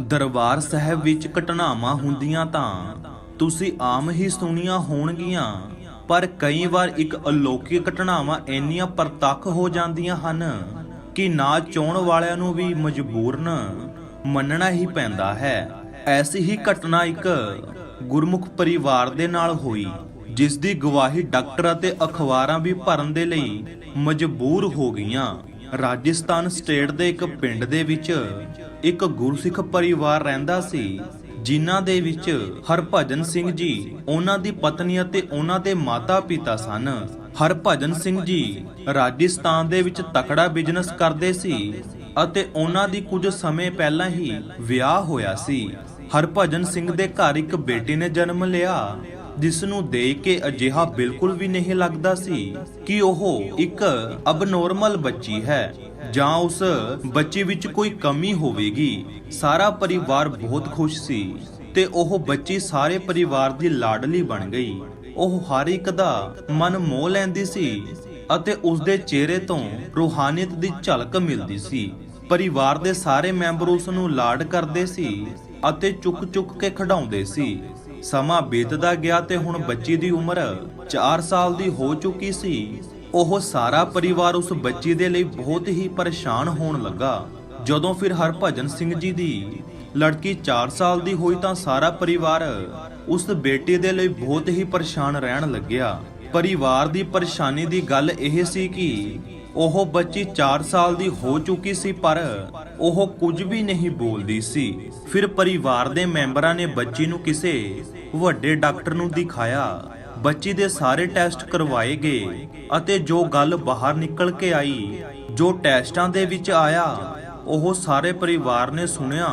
ਦਰਬਾਰ ਸਾਹਿਬ ਵਿੱਚ ਘਟਨਾਵਾਂ ਹੁੰਦੀਆਂ ਤਾਂ ਤੁਸੀਂ ਆਮ ਹੀ ਸੁਣੀਆਂ ਹੋਣਗੀਆਂ, ਪਰ ਕਈ ਵਾਰ ਇੱਕ ਅਲੌਕਿਕ ਘਟਨਾਵਾਂ ਇੰਨੀਆਂ ਪ੍ਰਤੱਖ ਹੋ ਜਾਂਦੀਆਂ ਹਨ ਕਿ ਨਾ ਚਾਹਣ ਵਾਲਿਆਂ ਨੂੰ ਵੀ ਮਜਬੂਰਨ ਮੰਨਣਾ ਹੀ ਪੈਂਦਾ ਹੈ। ਐਸੀ ਹੀ ਘਟਨਾ ਇੱਕ ਗੁਰਮੁਖ ਪਰਿਵਾਰ ਦੇ ਨਾਲ ਹੋਈ ਜਿਸ ਦੀ ਗਵਾਹੀ ਡਾਕਟਰ ਅਤੇ ਅਖਬਾਰਾਂ ਵੀ ਭਰਨ ਦੇ ਲਈ ਮਜਬੂਰ ਹੋ ਗਈਆਂ। ਰਾਜਸਥਾਨ ਸਟੇਟ ਦੇ ਇੱਕ ਪਿੰਡ ਦੇ ਵਿੱਚ ਇੱਕ ਗੁਰਸਿੱਖ ਪਰਿਵਾਰ ਰਹਿੰਦਾ ਸੀ, ਜਿਨ੍ਹਾਂ ਦੇ ਵਿੱਚ ਹਰਭਜਨ ਸਿੰਘ ਜੀ ਉਹਨਾਂ ਦੀ ਪਤਨੀ ਅਤੇ ਉਹਨਾਂ ਦੇ ਮਾਤਾ-ਪਿਤਾ ਸਨ। ਹਰਭਜਨ ਸਿੰਘ ਜੀ ਰਾਜਸਥਾਨ ਦੇ ਵਿੱਚ ਤਕੜਾ ਬਿਜ਼ਨਸ ਕਰਦੇ ਸੀ ਅਤੇ ਉਹਨਾਂ ਦੀ ਕੁਝ ਸਮੇਂ ਪਹਿਲਾਂ ਹੀ ਵਿਆਹ ਹੋਇਆ ਸੀ। ਹਰਭਜਨ ਸਿੰਘ ਦੇ ਘਰ ਇੱਕ ਬੇਟੀ ਨੇ ਜਨਮ ਲਿਆ, ਜਿਸ ਨੂੰ ਦੇਖ ਕੇ ਅਜਿਹਾ ਬਿਲਕੁਲ ਵੀ ਨਹੀਂ ਲੱਗਦਾ ਸੀ ਕਿ ਉਹ ਇੱਕ ਅਬਨੋਰਮਲ ਬੱਚੀ ਹੈ। ਜਾਂ ਉਸ ਬੱਚੀ ਵਿੱਚ ਕੋਈ ਕਮੀ ਹੋਵੇਗੀ, ਸਾਰਾ ਪਰਿਵਾਰ ਬਹੁਤ ਖੁਸ਼ ਸੀ ਤੇ ਉਹ ਬੱਚੀ ਸਾਰੇ ਪਰਿਵਾਰ ਦੀ ਲਾਡਲੀ ਬਣ ਗਈ। ਉਹ ਹਰ ਇੱਕ ਦਾ ਮਨ ਮੋਹ ਲੈਂਦੀ ਸੀ ਅਤੇ ਉਸ ਦੇ ਚਿਹਰੇ ਤੋਂ ਰੂਹਾਨੀਅਤ ਦੀ ਝਲਕ ਮਿਲਦੀ ਸੀ। ਪਰਿਵਾਰ ਦੇ ਸਾਰੇ ਮੈਂਬਰ ਉਸ ਨੂੰ ਲਾਡ ਕਰਦੇ ਸੀ ਅਤੇ ਚੁੱਕ-ਚੁੱਕ ਕੇ ਖਿਡਾਉਂਦੇ ਸੀ। ਸਮਾਂ ਬੀਤਦਾ ਗਿਆ ਤੇ ਹੁਣ ਬੱਚੀ ਦੀ ਉਮਰ 4 ਸਾਲ ਦੀ ਹੋ ਚੁੱਕੀ ਸੀ ਉਹ ਸਾਰਾ ਪਰਿਵਾਰ ਉਸ ਬੱਚੀ ਦੇ ਲਈ ਬਹੁਤ ਹੀ ਪਰੇਸ਼ਾਨ ਹੋਣ ਲੱਗਾ। ਜਦੋਂ ਫਿਰ ਹਰਭਜਨ ਸਿੰਘ ਜੀ ਦੀ ਲੜਕੀ 4 ਸਾਲ ਦੀ ਹੋਈ ਤਾਂ ਸਾਰਾ ਪਰਿਵਾਰ ਉਸ ਬੇਟੀ ਦੇ ਲਈ ਬਹੁਤ ਹੀ ਪਰੇਸ਼ਾਨ ਰਹਿਣ ਲੱਗਿਆ। ਪਰਿਵਾਰ ਦੀ ਪਰੇਸ਼ਾਨੀ ਦੀ ਗੱਲ ਇਹ ਸੀ ਕਿ ਉਹ ਬੱਚੀ 4 ਸਾਲ ਦੀ ਹੋ ਚੁੱਕੀ ਸੀ, ਪਰ ਉਹ ਕੁਝ ਵੀ ਨਹੀਂ ਬੋਲਦੀ ਸੀ। ਫਿਰ ਪਰਿਵਾਰ ਦੇ ਮੈਂਬਰਾਂ ਨੇ ਬੱਚੀ ਨੂੰ ਕਿਸੇ ਵੱਡੇ ਡਾਕਟਰ ਨੂੰ ਦਿਖਾਇਆ। ਬੱਚੀ ਦੇ ਸਾਰੇ ਟੈਸਟ ਕਰਵਾਏ ਗਏ ਅਤੇ ਜੋ ਗੱਲ ਬਾਹਰ ਨਿਕਲ ਕੇ ਆਈ, ਜੋ ਟੈਸਟਾਂ ਦੇ ਵਿੱਚ ਆਇਆ, ਉਹ ਸਾਰੇ ਪਰਿਵਾਰ ਨੇ ਸੁਣਿਆ।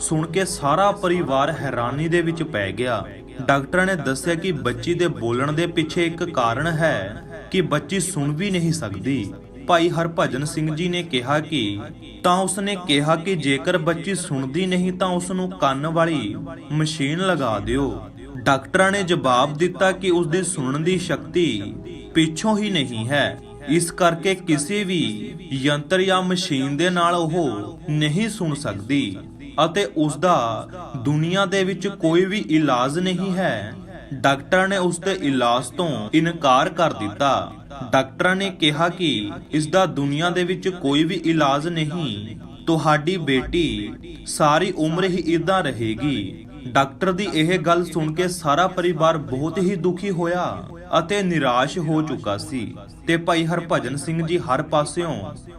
ਸੁਣ ਕੇ ਸਾਰਾ ਪਰਿਵਾਰ ਹੈਰਾਨੀ ਦੇ ਵਿੱਚ ਪੈ ਗਿਆ। ਡਾਕਟਰ ਨੇ ਦੱਸਿਆ ਕਿ ਬੱਚੀ ਦੇ ਬੋਲਣ ਦੇ ਪਿੱਛੇ ਇੱਕ ਕਾਰਨ ਹੈ ਕਿ ਬੱਚੀ ਸੁਣ ਵੀ ਨਹੀਂ ਸਕਦੀ। ਭਾਈ ਹਰਭਜਨ ਸਿੰਘ ਜੀ ਨੇ ਕਿਹਾ ਕਿ ਤਾਂ ਉਸਨੇ ਕਿਹਾ ਕਿ ਜੇਕਰ ਬੱਚੀ ਸੁਣਦੀ ਨਹੀਂ ਤਾਂ ਉਸ ਨੂੰ ਕੰਨ ਵਾਲੀ ਮਸ਼ੀਨ ਲਗਾ ਦਿਓ। ਡਾਕਟਰਾਂ ਨੇ ਜਵਾਬ ਦਿੱਤਾ ਕਿ ਉਸ ਦੀ ਸੁਣਨ ਦੀ ਸ਼ਕਤੀ ਪਿੱਛੋਂ ਹੀ ਨਹੀਂ ਹੈ। ਇਸ ਕਰਕੇ ਕਿਸੇ ਵੀ ਯੰਤਰ ਜਾਂ ਮਸ਼ੀਨ ਦੇ ਨਾਲ ਉਹ ਨਹੀਂ ਸੁਣ ਸਕਦੀ ਅਤੇ ਉਸ ਦਾ ਦੁਨੀਆ ਦੇ ਵਿੱਚ ਕੋਈ ਵੀ ਇਲਾਜ ਨਹੀਂ ਹੈ। ਡਾਕਟਰਾਂ ਨੇ ਉਸ ਦੇ ਇਲਾਜ ਤੋਂ ਇਨਕਾਰ ਕਰ ਦਿੱਤਾ। ਡਾਕਟਰਾਂ ਨੇ ਕਿਹਾ ਕਿ ਇਸ ਦਾ ਦੁਨੀਆ ਦੇ ਵਿੱਚ ਕੋਈ ਵੀ ਇਲਾਜ ਨਹੀਂ। ਤੁਹਾਡੀ ਬੇਟੀ ਸਾਰੀ ਉਮਰ ਹੀ ਇਦਾਂ ਰਹੇਗੀ। ਡਾਕਟਰ ਦੀ ਇਹ ਗੱਲ ਸੁਣ ਕੇ ਸਾਰਾ ਪਰਿਵਾਰ ਬਹੁਤ ਹੀ ਦੁਖੀ ਹੋਇਆ ਅਤੇ ਨਿਰਾਸ਼ ਹੋ ਚੁੱਕਾ ਸੀ। ਤੇ ਭਾਈ ਹਰਭਜਨ ਸਿੰਘ ਜੀ ਹਰ ਪਾਸਿਓਂ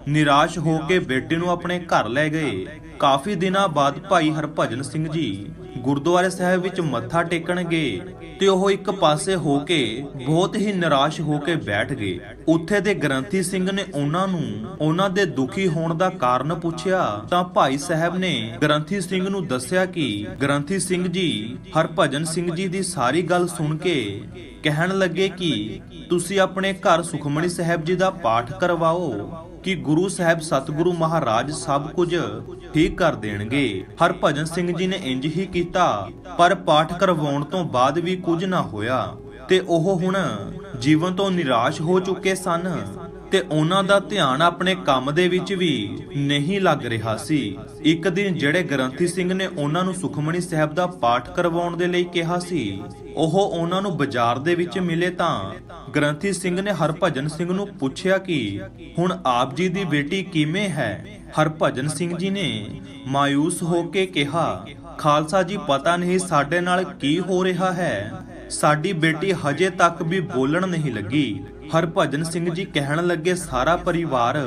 ਨਿਰਾਸ਼ ਹੋ ਕੇ ਬੇਟੇ ਨੂੰ ਆਪਣੇ ਘਰ ਲੈ ਗਏ। ਕਾਫੀ ਦਿਨਾਂ ਬਾਅਦ ਭਾਈ ਹਰਭਜਨ ਸਿੰਘ ਜੀ ਗੁਰਦੁਆਰੇ ਸਾਹਿਬ ਵਿੱਚ ਮੱਥਾ ਟੇਕਣ ਗਏ ਤੇ ਉਹ ਇੱਕ ਪਾਸੇ ਹੋ ਕੇ ਬਹੁਤ ਹੀ ਨਿਰਾਸ਼ ਹੋ ਕੇ ਬੈਠ ਗਏ। ਉੱਥੇ ਦੇ ਗ੍ਰੰਥੀ ਸਿੰਘ ਨੇ ਉਹਨਾਂ ਨੂੰ ਉਹਨਾਂ ਦੇ ਦੁਖੀ ਹੋਣ ਦਾ ਕਾਰਨ ਪੁੱਛਿਆ ਤਾਂ ਭਾਈ ਸਾਹਿਬ ਨੇ ਗ੍ਰੰਥੀ ਸਿੰਘ ਨੂੰ ਦੱਸਿਆ ਕਿ ਗ੍ਰੰਥੀ ਸਿੰਘ ਜੀ, ਹਰਭਜਨ ਸਿੰਘ ਜੀ ਦੀ ਸਾਰੀ ਗੱਲ ਸੁਣ ਕੇ ਕਹਿਣ ਲੱਗੇ ਕਿ ਤੁਸੀਂ ਆਪਣੇ ਘਰ ਸੁਖਮਣੀ ਸਾਹਿਬ ਜੀ ਦਾ ਪਾਠ ਕਰਵਾਓ। ਕਿ ਗੁਰੂ ਸਾਹਿਬ ਸਤਿਗੁਰੂ ਮਹਾਰਾਜ ਸਭ ਕੁਝ ਠੀਕ ਕਰ ਦੇਣਗੇ। ਹਰਭਜਨ ਸਿੰਘ ਜੀ ਨੇ ਇੰਜ ਹੀ ਕੀਤਾ, ਪਰ ਪਾਠ ਕਰਵਾਉਣ ਤੋਂ ਬਾਅਦ ਵੀ ਕੁਝ ਨਾ ਹੋਇਆ। ਤੇ ਉਹ ਹੁਣ ਜੀਵਨ ਤੋਂ ਨਿਰਾਸ਼ ਹੋ ਚੁੱਕੇ ਸਨ। ਤੇ ਉਹਨਾਂ ਦਾ ਧਿਆਨ ਆਪਣੇ ਕੰਮ ਦੇ ਵਿੱਚ ਵੀ ਨਹੀਂ ਲੱਗ ਰਿਹਾ ਸੀ। ਇੱਕ ਦਿਨ ਜਿਹੜੇ ਗ੍ਰੰਥੀ ਸਿੰਘ ਨੇ ਉਹਨਾਂ ਨੂੰ ਸੁਖਮਣੀ ਸਾਹਿਬ ਦਾ ਪਾਠ ਕਰਵਾਉਣ ਦੇ ਲਈ ਕਿਹਾ ਸੀ, ਉਹ ਉਹਨਾਂ ਨੂੰ ਬਾਜ਼ਾਰ ਦੇ ਵਿੱਚ ਮਿਲੇ ਤਾਂ ਗ੍ਰੰਥੀ ਸਿੰਘ ਨੇ ਹਰਭਜਨ ਸਿੰਘ ਨੂੰ ਪੁੱਛਿਆ ਕਿ, ਹੁਣ ਆਪ ਜੀ ਦੀ ਬੇਟੀ ਕਿਵੇਂ ਹੈ? ਹਰਭਜਨ ਸਿੰਘ ਜੀ ਨੇ ਮਾਇੂਸ ਹੋ ਕੇ ਕਿਹਾ, ਖਾਲਸਾ ਜੀ, ਪਤਾ ਨਹੀਂ ਸਾਡੇ ਨਾਲ ਕੀ ਹੋ ਰਿਹਾ ਹੈ। ਸਾਡੀ ਬੇਟੀ ਹਜੇ ਤੱਕ ਵੀ ਬੋਲਣ ਨਹੀਂ ਲੱਗੀ। ਹਰਭਜਨ ਸਿੰਘ ਜੀ ਕਹਿਣ ਲੱਗੇ, ਸਾਰਾ ਪਰਿਵਾਰ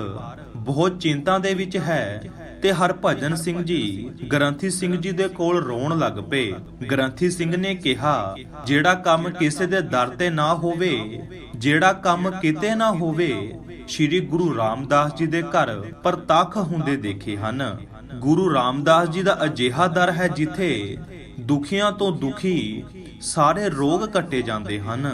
ਬਹੁਤ ਚਿੰਤਾ ਦੇ ਵਿੱਚ ਹੈ ਤੇ ਹਰਭਜਨ ਸਿੰਘ ਜੀ ਗ੍ਰੰਥੀ ਸਿੰਘ ਜੀ ਦੇ ਕੋਲ ਰੋਣ ਲੱਗ ਪਏ। ਗ੍ਰੰਥੀ ਸਿੰਘ ਨੇ ਕਿਹਾ, ਜਿਹੜਾ ਕੰਮ ਕਿਸੇ ਦੇ ਦਰ ਤੇ ਨਾ ਹੋਵੇ, ਜਿਹੜਾ ਕੰਮ ਕਿਤੇ ਨਾ ਹੋਵੇ, ਸ੍ਰੀ ਗੁਰੂ ਰਾਮਦਾਸ ਜੀ ਦੇ ਘਰ ਪ੍ਰਤੱਖ ਹੁੰਦੇ ਦੇਖੇ ਹਨ। ਗੁਰੂ ਰਾਮਦਾਸ ਜੀ ਦਾ ਅਜਿਹਾ ਦਰ ਹੈ ਜਿੱਥੇ ਦੁਖੀਆਂ ਤੋਂ ਦੁਖੀ ਸਾਰੇ ਰੋਗ ਕੱਟੇ ਜਾਂਦੇ ਹਨ।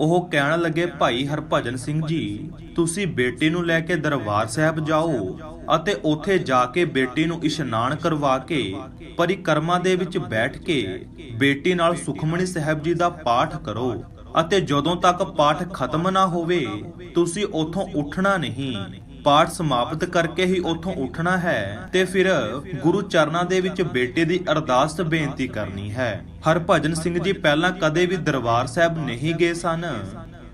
ਉਹ ਕਹਿਣ ਲੱਗੇ, ਭਾਈ ਹਰਭਜਨ ਸਿੰਘ ਜੀ, ਤੁਸੀਂ ਬੇਟੀ ਨੂੰ ਲੈ ਕੇ ਦਰਬਾਰ ਸਾਹਿਬ ਜਾਓ ਅਤੇ ਉੱਥੇ ਜਾ ਕੇ ਬੇਟੀ ਨੂੰ ਇਸ਼ਨਾਨ ਕਰਵਾ ਕੇ ਪਰਿਕਰਮਾ ਦੇ ਵਿੱਚ ਬੈਠ ਕੇ ਬੇਟੀ ਨਾਲ ਸੁਖਮਣੀ ਸਾਹਿਬ ਜੀ ਦਾ ਪਾਠ ਕਰੋ ਅਤੇ ਜਦੋਂ ਤੱਕ ਪਾਠ ਖਤਮ ਨਾ ਹੋਵੇ, ਤੁਸੀਂ ਉੱਥੋਂ ਉੱਠਣਾ ਨਹੀਂ। ਪਾਠ ਸਮਾਪਤ ਕਰਕੇ ਹੀ ਉੱਥੋਂ ਉੱਠਣਾ ਹੈ ਤੇ ਫਿਰ ਗੁਰੂ ਚਰਨਾਂ ਦੇ ਵਿੱਚ ਬੇਟੇ ਦੀ ਅਰਦਾਸ ਬੇਨਤੀ ਕਰਨੀ ਹੈ। ਹਰਭਜਨ ਸਿੰਘ ਜੀ ਪਹਿਲਾਂ ਕਦੇ ਵੀ ਦਰਬਾਰ ਸਾਹਿਬ ਨਹੀਂ ਗਏ ਸਨ,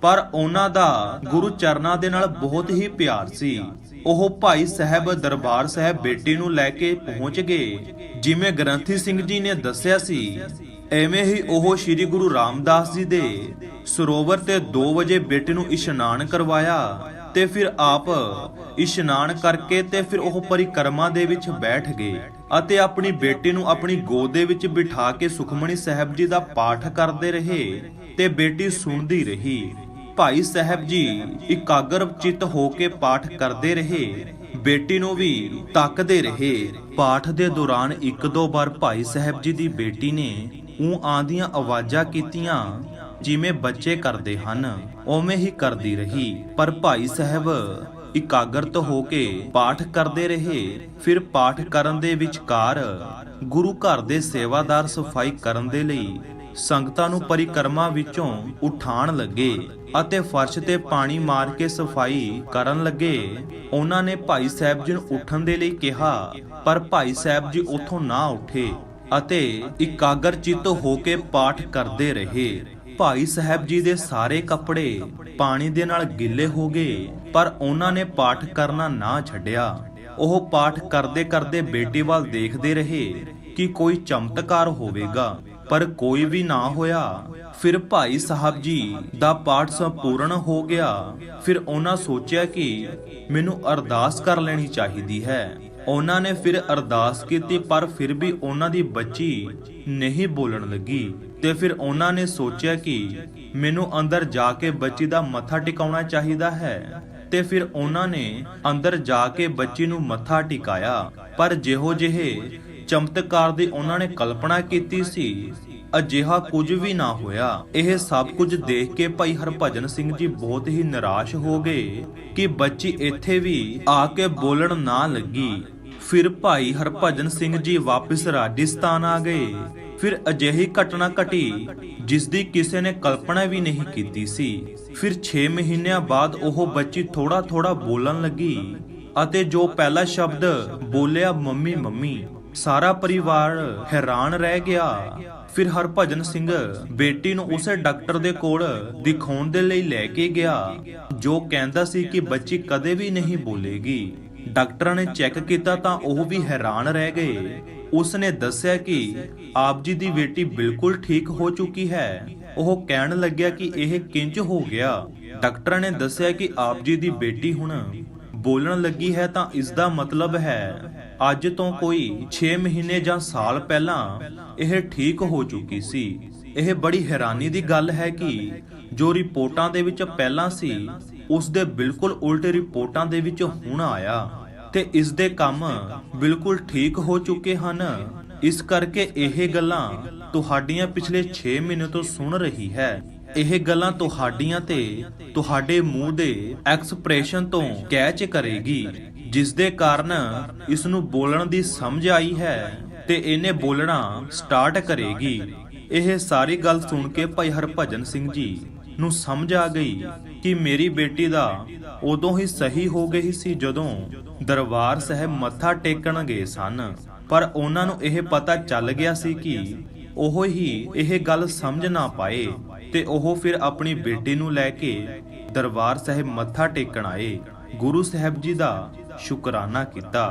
ਪਰ ਉਹਨਾਂ ਦਾ ਗੁਰੂ ਚਰਨਾਂ ਦੇ ਨਾਲ ਬਹੁਤ ਹੀ ਪਿਆਰ ਸੀ। ਉਹ ਭਾਈ ਸਾਹਿਬ ਦਰਬਾਰ ਸਾਹਿਬ ਬੇਟੀ ਨੂੰ ਲੈ ਕੇ ਪਹੁੰਚ ਗਏ। ਜਿਵੇਂ ਗ੍ਰੰਥੀ ਸਿੰਘ ਜੀ ਨੇ ਦੱਸਿਆ ਸੀ, ਐਵੇਂ ਹੀ ਉਹ ਸ੍ਰੀ ਗੁਰੂ ਰਾਮਦਾਸ ਜੀ ਦੇ ਸਰੋਵਰ ਤੇ 2 ਵਜੇ ਬੇਟੇ ਨੂੰ ਇਸ਼ਨਾਨ ਕਰਵਾਇਆ। ਤੇ ਫਿਰ ਆਪ ਇਸ਼ਨਾਨ ਕਰਕੇ ਤੇ ਫਿਰ ਉਹ ਪਰਿਕਰਮਾ ਦੇ ਵਿੱਚ ਬੈਠ ਗਏ ਅਤੇ ਆਪਣੀ ਬੇਟੀ ਨੂੰ ਆਪਣੀ ਗੋਦ ਦੇ ਵਿੱਚ ਬਿਠਾ ਕੇ ਸੁਖਮਣੀ ਸਾਹਿਬ ਜੀ ਦਾ ਪਾਠ ਕਰਦੇ ਰਹੇ ਤੇ ਬੇਟੀ ਸੁਣਦੀ ਰਹੀ। ਭਾਈ ਸਾਹਿਬ ਜੀ ਇਕਾਗਰ ਚਿੱਤ ਹੋ ਕੇ ਪਾਠ ਕਰਦੇ ਰਹੇ। ਬੇਟੀ ਨੂੰ ਵੀ ਤੱਕਦੇ ਰਹੇ। ਪਾਠ ਦੇ ਦੌਰਾਨ ਇੱਕ ਦੋ ਵਾਰ ਭਾਈ ਸਾਹਿਬ ਜੀ ਦੀ ਬੇਟੀ ਨੇ ਉਹ ਆਂਦੀਆਂ ਆਵਾਜ਼ਾਂ ਕੀਤੀਆਂ ਜਿਵੇਂ ਬੱਚੇ ਕਰਦੇ ਹਨ, ਉਵੇਂ ਹੀ ਕਰਦੀ ਰਹੀ। ਪਰ ਭਾਈ ਸਾਹਿਬ ਇਕਾਗਰਤ ਹੋ ਕੇ ਪਾਠ ਕਰਦੇ ਰਹੇ। ਫਿਰ ਪਾਠ ਕਰਨ ਦੇ ਵਿਚਕਾਰ ਗੁਰੂ ਘਰ ਦੇ ਸੇਵਾਦਾਰ ਸਫ਼ਾਈ ਕਰਨ ਦੇ ਲਈ ਸੰਗਤਾਂ ਨੂੰ ਪਰਿਕਰਮਾ ਵਿੱਚੋਂ ਉਠਾਣ ਲੱਗੇ ਅਤੇ ਫਰਸ਼ ਤੇ ਪਾਣੀ ਮਾਰ ਕੇ ਸਫ਼ਾਈ ਕਰਨ ਲੱਗੇ। ਉਹਨਾਂ ਨੇ ਭਾਈ ਸਾਹਿਬ ਜੀ ਨੂੰ ਉੱਠਣ ਦੇ ਲਈ ਕਿਹਾ, ਪਰ ਭਾਈ ਸਾਹਿਬ ਜੀ ਉੱਥੋਂ ਨਾ ਉੱਠੇ ਅਤੇ ਇਕਾਗਰ ਚਿੱਤ ਹੋ ਕੇ ਪਾਠ ਕਰਦੇ ਰਹੇ। ਭਾਈ ਸਾਹਿਬ ਜੀ ਦੇ ਸਾਰੇ ਕੱਪੜੇ ਪਾਣੀ ਦੇ ਨਾਲ ਗਿੱਲੇ ਹੋ ਗਏ, ਪਰ ਉਹਨਾਂ ਨੇ ਪਾਠ ਕਰਨਾ ਨਾ ਛੱਡਿਆ। ਉਹ ਪਾਠ ਕਰਦੇ ਕਰਦੇ ਬੇਟੀ ਵੱਲ ਦੇਖਦੇ ਰਹੇ ਕਿ ਕੋਈ ਚਮਤਕਾਰ ਹੋਵੇਗਾ, ਪਰ ਕੋਈ ਵੀ ਨਾ ਹੋਇਆ। ਫਿਰ ਭਾਈ ਸਾਹਿਬ ਜੀ ਦਾ ਪਾਠ ਸੰਪੂਰਨ ਹੋ ਗਿਆ। ਫਿਰ ਉਹਨਾਂ ਸੋਚਿਆ ਕਿ ਮੈਨੂੰ ਅਰਦਾਸ ਕਰ ਲੈਣੀ ਚਾਹੀਦੀ ਹੈ। ਉਹਨਾਂ ਨੇ ਫਿਰ ਅਰਦਾਸ ਕੀਤੀ, ਪਰ ਫਿਰ ਵੀ ਉਹਨਾਂ ਦੀ ਬੱਚੀ ਨਹੀਂ ਬੋਲਣ ਲੱਗੀ। ਤੇ ਫਿਰ ਉਹਨਾਂ ਨੇ ਸੋਚਿਆ ਕਿ ਮੈਨੂੰ ਅੰਦਰ ਜਾ ਕੇ ਬੱਚੀ ਦਾ ਮੱਥਾ ਟਿਕਾਉਣਾ ਚਾਹੀਦਾ ਹੈ। ਤੇ ਫਿਰ ਉਹਨਾਂ ਨੇ ਅੰਦਰ ਜਾ ਕੇ ਬੱਚੀ ਨੂੰ ਮੱਥਾ ਟਿਕਾਇਆ। ਪਰ ਜਿਹੋ ਜਿਹੇ ਚਮਤਕਾਰ ਦੀ ਉਹਨਾਂ ਨੇ ਕਲਪਨਾ ਕੀਤੀ ਸੀ, ਅਜਿਹਾ ਕੁਝ ਵੀ ਨਾ ਹੋਇਆ। ਇਹ ਸਭ ਕੁਝ ਦੇਖ ਕੇ ਭਾਈ ਹਰਭਜਨ ਸਿੰਘ ਜੀ ਬਹੁਤ ਹੀ ਨਿਰਾਸ਼ ਹੋ ਗਏ ਕਿ ਬੱਚੀ ਇੱਥੇ ਵੀ ਆ ਕੇ ਬੋਲਣ ਨਾ ਲੱਗੀ। ਫਿਰ ਭਾਈ ਹਰਭਜਨ ਸਿੰਘ ਜੀ ਵਾਪਸ ਰਾਜਸਥਾਨ ਆ ਗਏ। ਫਿਰ ਅਜਿਹੀ ਘਟਨਾ ਘਟੀ ਜਿਸ ਦੀ ਕਿਸੇ ਨੇ ਕਲਪਨਾ ਵੀ ਨਹੀਂ ਕੀਤੀ ਸੀ। ਫਿਰ 6 ਮਹੀਨਿਆਂ ਬਾਅਦ ਉਹ ਬੱਚੀ ਥੋੜਾ ਥੋੜਾ ਬੋਲਣ ਲੱਗੀ ਅਤੇ ਜੋ ਪਹਿਲਾ ਸ਼ਬਦ ਬੋਲਿਆ, ਮੰਮੀ ਮੰਮੀ, ਸਾਰਾ ਪਰਿਵਾਰ ਹੈਰਾਨ ਰਹਿ ਗਿਆ। ਫਿਰ ਹਰਭਜਨ ਸਿੰਘ ਬੇਟੀ ਨੂੰ ਉਸੇ ਡਾਕਟਰ ਦੇ ਕੋਲ ਦਿਖਾਉਣ ਦੇ ਲਈ ਲੈ ਕੇ ਗਿਆ, ਜੋ ਕਹਿੰਦਾ ਸੀ ਕਿ ਬੱਚੀ ਕਦੇ ਵੀ ਨਹੀਂ ਬੋਲੇਗੀ। ਡਾਕਟਰਾਂ ਨੇ ਚੈੱਕ ਕੀਤਾ ਤਾਂ ਉਹ ਵੀ ਹੈਰਾਨ ਰਹਿ ਗਏ। ਉਸ ਨੇ ਦੱਸਿਆ ਕਿ ਆਪ ਜੀ ਦੀ ਬੇਟੀ ਬਿਲਕੁਲ ਠੀਕ ਹੋ ਚੁੱਕੀ ਹੈ। ਉਹ ਕਹਿਣ ਲੱਗਿਆ ਕਿ ਇਹ ਕਿੰਜ ਹੋ ਗਿਆ। ਡਾਕਟਰਾਂ ਨੇ ਦੱਸਿਆ ਕਿ ਆਪ ਜੀ ਦੀ ਬੇਟੀ ਹੁਣ ਬੋਲਣ ਲੱਗੀ ਹੈ ਤਾਂ ਇਸ ਦਾ ਮਤਲਬ ਹੈ, ਅੱਜ ਤੋਂ ਕੋਈ 6 ਮਹੀਨੇ ਜਾਂ ਸਾਲ ਪਹਿਲਾਂ ਇਹ ਠੀਕ ਹੋ ਚੁੱਕੀ ਸੀ। ਇਹ ਬੜੀ ਹੈਰਾਨੀ ਦੀ ਗੱਲ ਹੈ ਕਿ ਜੋ ਰਿਪੋਰਟਾਂ ਦੇ ਵਿੱਚ ਪਹਿਲਾਂ ਸੀ ਉਸ ਦੇ ਬਿਲਕੁਲ ਉਲਟ ਰਿਪੋਰਟਾਂ ਦੇ ਵਿੱਚ ਹੁਣ ਆਇਆ। ਤੇ ਇਸ ਦੇ ਕੰਮ ਬਿਲਕੁਲ ਠੀਕ ਹੋ ਚੁੱਕੇ ਹਨ। ਇਸ ਕਰਕੇ ਇਹ ਗੱਲਾਂ ਤੁਹਾਡੀਆਂ ਪਿਛਲੇ 6 ਮਹੀਨੇ ਤੋਂ ਸੁਣ ਰਹੀ ਹੈ। ਇਹ ਗੱਲਾਂ ਤੁਹਾਡੀਆਂ ਤੇ ਤੁਹਾਡੇ ਮੂੰਹ ਦੇ ਐਕਸਪ੍ਰੈਸ਼ਨ ਤੋਂ ਕੈਚ ਕਰੇਗੀ ਜਿਸ ਦੇ ਕਾਰਨ ਇਸ ਨੂੰ ਬੋਲਣ ਦੀ ਸਮਝ ਆਈ ਹੈ ਤੇ ਇਹਨੇ ਬੋਲਣਾ ਸਟਾਰਟ ਕਰੇਗੀ। ਇਹ ਸਾਰੀ ਗੱਲ ਸੁਣ ਕੇ ਭਾਈ ਹਰਭਜਨ ਸਿੰਘ ਜੀ ਨੂੰ ਸਮਝ ਆ ਗਈ ਕਿ ਮੇਰੀ ਬੇਟੀ ਦਾ ਉਦੋਂ ਹੀ ਸਹੀ ਹੋ ਗਈ ਸੀ ਜਦੋਂ ਦਰਬਾਰ ਸਾਹਿਬ ਮੱਥਾ ਟੇਕਣ ਗਏ ਸਨ। ਪਰ ਉਹਨਾਂ ਨੂੰ ਇਹ ਪਤਾ ਚੱਲ ਗਿਆ ਸੀ ਕਿ ਉਹ ਹੀ ਇਹ ਗੱਲ ਸਮਝ ਨਾ ਪਾਏ ਤੇ ਉਹ ਫਿਰ ਆਪਣੀ ਬੇਟੀ ਨੂੰ ਲੈ ਕੇ ਦਰਬਾਰ ਸਾਹਿਬ ਮੱਥਾ ਟੇਕਣ ਆਏ। ਗੁਰੂ ਸਾਹਿਬ ਜੀ ਦਾ ਸ਼ੁਕਰਾਨਾ ਕੀਤਾ।